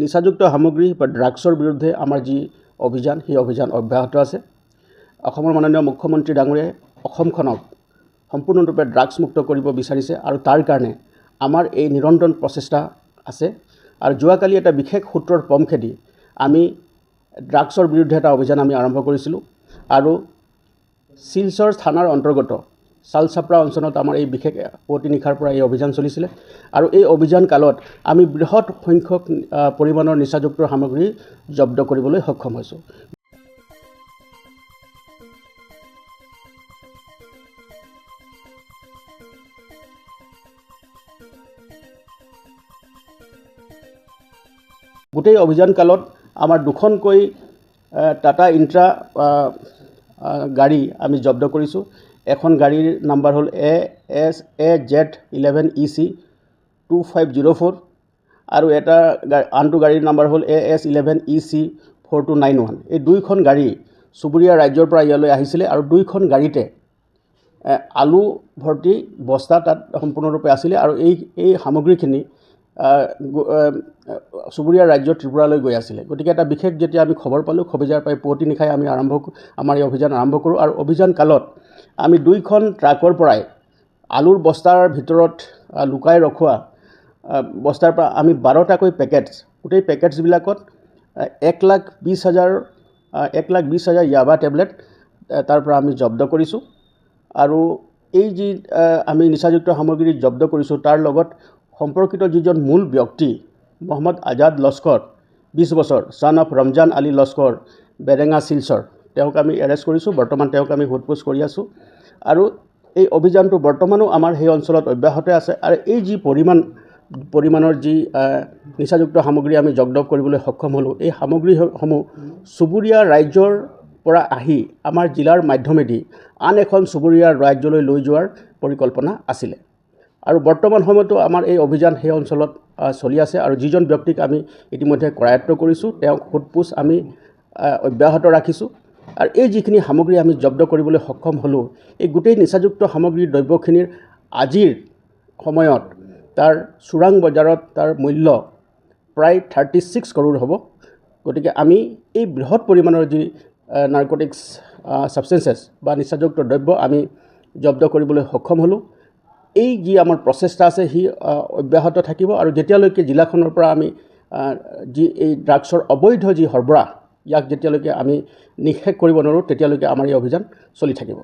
নিচাযুক্ত সামগ্ৰী বা ড্ৰাগছৰ বিৰুদ্ধে আমাৰ যি অভিযান সেই অভিযান অব্যাহত আছে। অসমৰ মাননীয় মুখ্যমন্ত্ৰী ডাঙৰীয়াই অসমখনক সম্পূৰ্ণৰূপে ড্ৰাগছমুক্ত কৰিব বিচাৰিছে আৰু তাৰ কাৰণে আমাৰ এই নিৰন্তৰ প্ৰচেষ্টা আছে। আৰু যোৱাকালি এটা বিশেষ সূত্ৰৰ পম খেদি আমি ড্ৰাগছৰ বিৰুদ্ধে এটা অভিযান আমি আৰম্ভ কৰিছিলোঁ। আৰু শিলচৰ থানাৰ অন্তৰ্গত চালচাপৰা অঞ্চলত আমাৰ এই বিশেষ পুৱতি নিশাৰ পৰা এই অভিযান চলিছিলে। আৰু এই অভিযান কালত আমি বৃহৎ সংখ্যক পৰিমাণৰ নিচাযুক্ত সামগ্ৰী জব্দ কৰিবলৈ সক্ষম হৈছোঁ। গোটেই অভিযান কালত আমাৰ দুখনকৈ টাটা ইণ্ট্ৰা গাড়ী আমি জব্দ কৰিছোঁ। এখন গাড়ীৰ নাম্বাৰ হ'ল A S A Z eleven E C two five zero' four আৰু এটা আনটো গাড়ীৰ নাম্বাৰ হ'ল A S eleven E C four two nine one এই দুইখন গাড়ী চুবুৰীয়া ৰাজ্যৰ পৰা ইয়ালৈ আহিছিলে আৰু দুইখন গাড়ীতে আলু ভৰ্তি বস্তা তাত সম্পূৰ্ণৰূপে আছিলে আৰু এই এই সামগ্ৰীখিনি চুবুৰীয়া ৰাজ্য ত্ৰিপুৰালৈ গৈ আছিলে। গতিকে এটা বিশেষ যেতিয়া আমি খবৰ পালোঁ খবিজাৰ পাই পুৱতি নিশাই আমি আৰম্ভ আমাৰ এই অভিযান আৰম্ভ কৰোঁ আৰু অভিযান কালত আমি দুইখন ট্ৰাকৰ পৰাই আলুৰ বস্তাৰ ভিতৰত লুকাই ৰখোৱা বস্তাৰ পৰা আমি বাৰটাকৈ পেকেটছ গোটেই পেকেটছবিলাকত এক লাখ বিছ হাজাৰ এক লাখ বিছ হাজাৰ য়াবা টেবলেট তাৰ পৰা আমি জব্দ কৰিছোঁ। আৰু এই যি আমি নিচাযুক্ত সামগ্ৰী জব্দ কৰিছোঁ তাৰ লগত সম্পৰ্কিত যিজন মূল ব্যক্তি মহম্মদ আজাদ লস্কৰ বিছ বছৰ ছান অফ ৰমজান আলী লস্কৰ বেৰেঙা শিলচৰ। তেওঁক আমি এৰেষ্ট কৰিছোঁ বৰ্তমান তেওঁক আমি সোধপোছ কৰি আছোঁ। আৰু এই অভিযানটো বৰ্তমানো আমাৰ সেই অঞ্চলত অব্যাহত আছে আৰু এই যি পৰিমাণ পৰিমাণৰ যি নিচাযুক্ত সামগ্ৰী আমি জব্দ কৰিবলৈ সক্ষম হ'লোঁ এই সামগ্ৰীসমূহ চুবুৰীয়া ৰাজ্যৰ পৰা আহি আমাৰ জিলাৰ মাধ্যমেদি আন এখন চুবুৰীয়া ৰাজ্যলৈ লৈ যোৱাৰ পৰিকল্পনা আছিলে। আৰু বৰ্তমান সময়তো আমাৰ এই অভিযান সেই অঞ্চলত চলি আছে আৰু যিজন ব্যক্তিক আমি ইতিমধ্যে কৰায়ত্ব কৰিছোঁ তেওঁক সোধপোছ আমি আ, অব্যাহত ৰাখিছোঁ। আৰু এই যিখিনি সামগ্ৰী আমি জব্দ কৰিবলৈ সক্ষম হ'লোঁ এই গোটেই নিচাযুক্ত সামগ্ৰীৰ দ্ৰব্যখিনিৰ আজিৰ সময়ত তাৰ চোৰাং বজাৰত তাৰ মূল্য প্ৰায় থাৰ্টি ছিক্স কৰোৰ হ'ব। গতিকে আমি এই বৃহৎ পৰিমাণৰ যি নাৰ্কটিক্স ছাবষ্টেঞ্চেছ বা নিচাযুক্ত দ্ৰব্য আমি জব্দ কৰিবলৈ সক্ষম হ'লোঁ। এই যি আমাৰ প্ৰচেষ্টা আছে সি অব্যাহত থাকিব আৰু যেতিয়ালৈকে জিলাখনৰ পৰা আমি যি এই ড্ৰাগছৰ অবৈধ যি সৰবৰাহ ইয়াক যেতিয়ালৈকে আমি নিষেধ কৰিব নোৱাৰোঁ তেতিয়ালৈকে আমাৰ এই অভিযান চলি থাকিব।